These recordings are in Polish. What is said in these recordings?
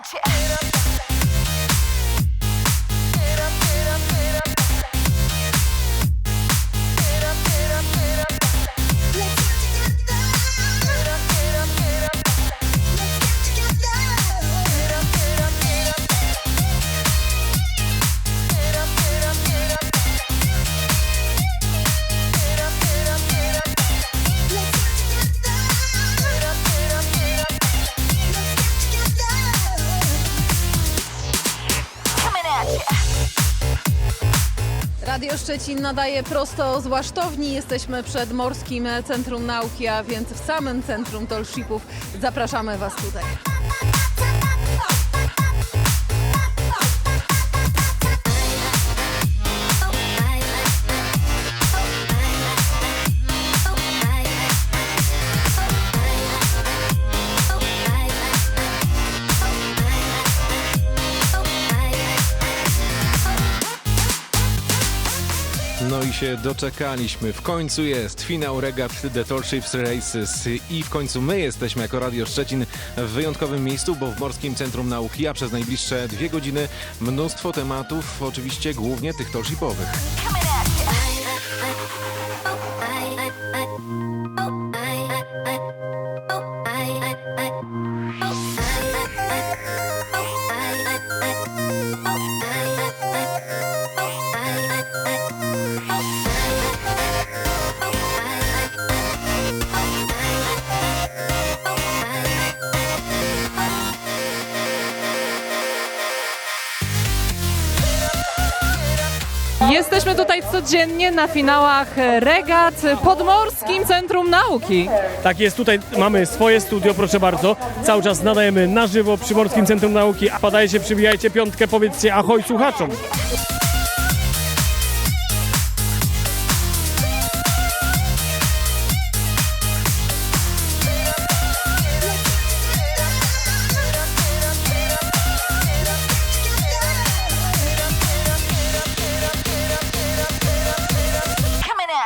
got you. Radio Szczecin nadaje prosto z Łasztowni. Jesteśmy przed Morskim Centrum Nauki, a więc w samym centrum Tolshipów. Zapraszamy Was tutaj. No i się doczekaliśmy. W końcu jest finał regat The Tall Ships Races i w końcu my jesteśmy jako Radio Szczecin w wyjątkowym miejscu, bo w Morskim Centrum Nauki, a przez najbliższe dwie godziny mnóstwo tematów, oczywiście głównie tych tollshipowych. Jesteśmy tutaj codziennie na finałach regat pod Morskim Centrum Nauki. Tak jest, tutaj mamy swoje studio, proszę bardzo. Cały czas nadajemy na żywo przy Morskim Centrum Nauki. Padajcie, przybijajcie piątkę, powiedzcie ahoj słuchaczom.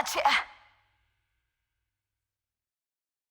gotcha.